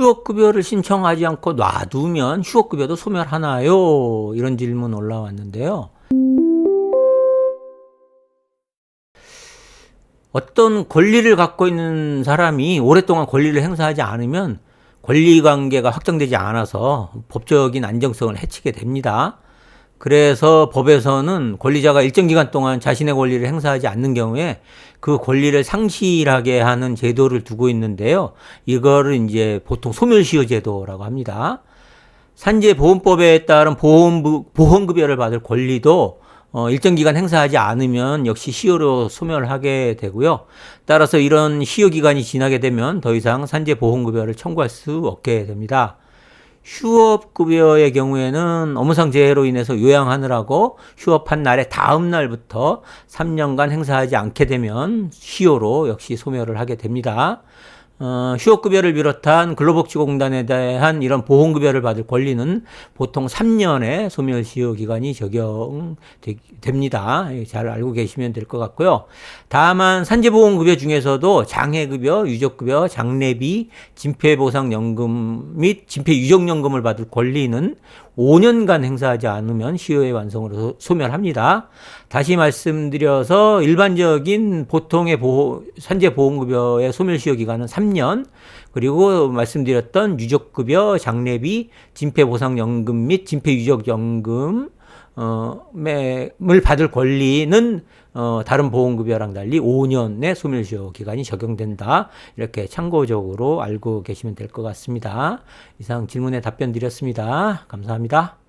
휴업급여를 신청하지 않고 놔두면 휴업급여도 소멸하나요? 이런 질문 올라왔는데요. 어떤 권리를 갖고 있는 사람이 오랫동안 권리를 행사하지 않으면 권리 관계가 확정되지 않아서 법적인 안정성을 해치게 됩니다. 그래서 법에서는 권리자가 일정 기간 동안 자신의 권리를 행사하지 않는 경우에 그 권리를 상실하게 하는 제도를 두고 있는데요. 이거를 이제 보통 소멸시효 제도라고 합니다. 산재보험법에 따른 보험, 보험급여를 받을 권리도 어, 일정 기간 행사하지 않으면 역시 시효로 소멸하게 되고요. 따라서 이런 시효 기간이 지나게 되면 더 이상 산재보험급여를 청구할 수 없게 됩니다. 휴업급여의 경우에는 업무상 재해로 인해서 요양하느라고 휴업한 날의 다음 날부터 3년간 행사하지 않게 되면 시효로 역시 소멸을 하게 됩니다. 어, 휴업급여를 비롯한 근로복지공단에 대한 이런 보험급여를 받을 권리는 보통 3년의 소멸시효 기간이 적용됩니다. 잘 알고 계시면 될 것 같고요. 다만 산재보험급여 중에서도 장애급여, 유족급여, 장례비, 진폐보상연금 및 진폐유족연금을 받을 권리는 5년간 행사하지 않으면 시효의 완성으로 소멸합니다. 다시 말씀드려서 일반적인 보통의 보호, 산재보험급여의 소멸시효 기간은 3년, 그리고 말씀드렸던 유족급여, 장례비, 진폐보상연금 및 진폐유족연금, 어, 을 받을 권리는 어, 다른 보험급여랑 달리 5년의 소멸시효 기간이 적용된다. 이렇게 참고적으로 알고 계시면 될 것 같습니다. 이상 질문에 답변 드렸습니다. 감사합니다.